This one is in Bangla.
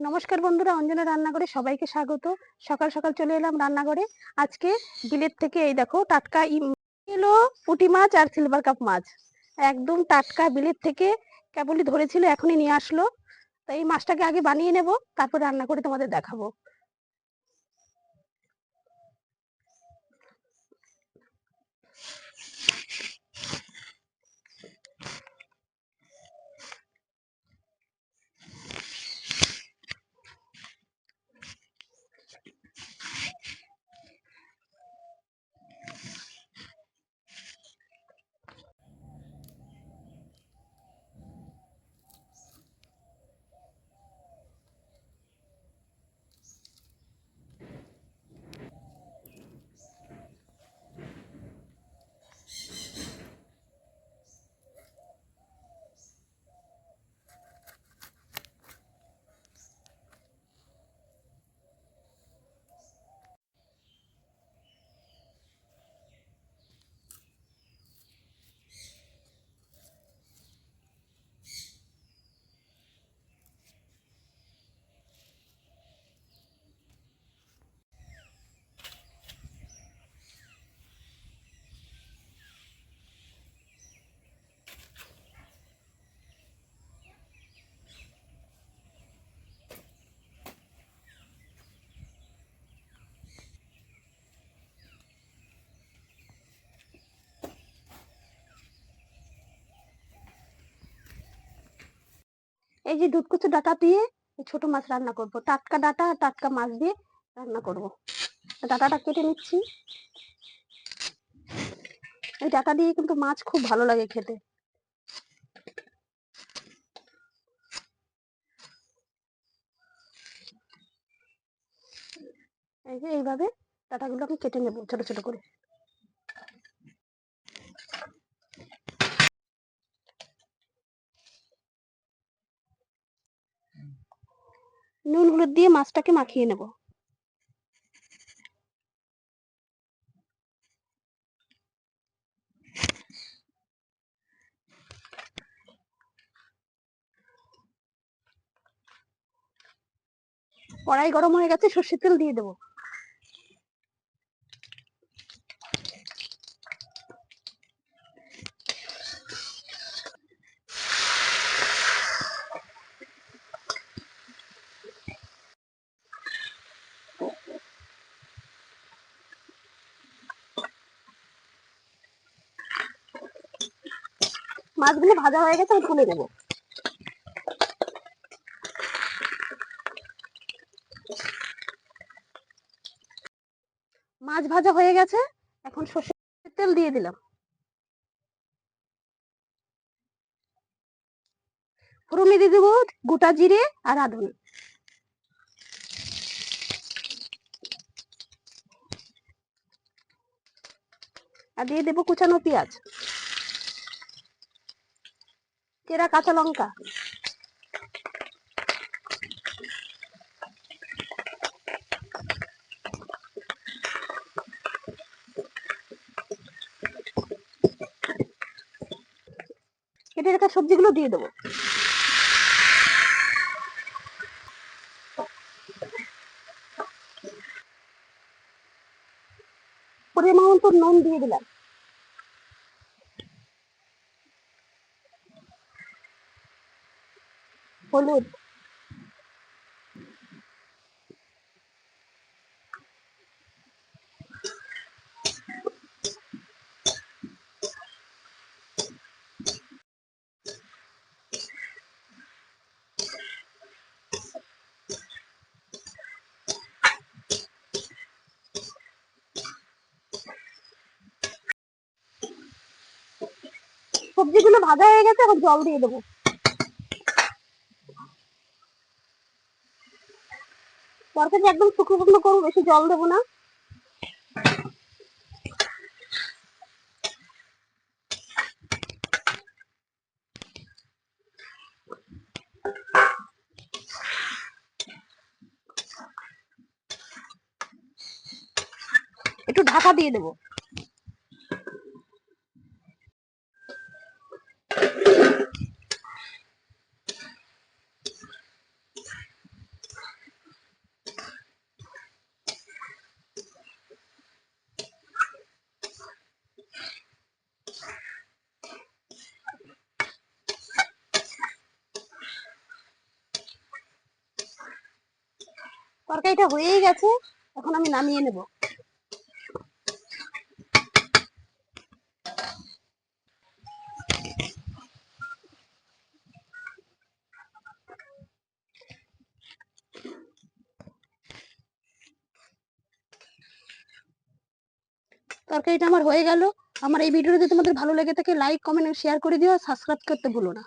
নমস্কার বন্ধুরা, অঞ্জনা রান্নাঘরে সবাইকে স্বাগত। সকাল সকাল চলে এলাম রান্নাঘরে। আজকে বিলের থেকে এই দেখো, টাটকা এলো পুটি মাছ আর সিলভার কাপ মাছ। একদম টাটকা বিলের থেকে কেবলই ধরেছিল, এখনই নিয়ে আসলো। তাই এই মাছটাকে আগে বানিয়ে নেব, তারপর রান্না করে তোমাদের দেখাবো। এই যে দুধ কচু ডাটা দিয়ে ছোট মাছ রান্না করব। টাটকা ডাটা টাটকা মাছ দিয়ে রান্না করব। ডাটাটা কেটে নিচ্ছি। এই ডাটা দিয়ে কিন্তু মাছ খুব ভালো লাগে খেতে। এই যে এইভাবে ডাটাগুলো আমি কেটে নেব ছোট ছোট করে। নুন হলুদ দিয়ে মাছটাকে মাখিয়ে নেব। কড়াই গরম হয়ে গেছে সর্ষের তেল দিয়ে দেবো। মাছগুলো ভাজা হয়ে গেছে, আমি তুলে দেবো মাছ ভাজা হয়ে গেছে, এখন সর্ষের তেল দিয়ে দিলাম। ফোড়নে দিয়ে দেবো গোটা জিরে আর আদুন আর দিয়ে দেবো কুচানো পেঁয়াজ। চেরা কাঁচা লঙ্কা। কেটে রাখা সবজিগুলো দিয়ে দেবো। পরিমাণ মতো নুন দিয়ে দিলাম। হলুদ সবজিগুলো ভাজা হয়ে গেছে এখন জল দিয়ে দেবো। তরকারি একদম শুকনো শুকনো করব বেশি জল দেবো না। একটু ঢাকা দিয়ে দেবো। তরকারিটা হয়েই গেছে, এখন আমি নামিয়ে নেব। তরকারিটা আমার হয়ে গেল। আমার এই ভিডিওটা যদি তোমাদের ভালো লেগে থাকে লাইক কমেন্ট শেয়ার করে দিও। সাবস্ক্রাইব করতে ভুলো না।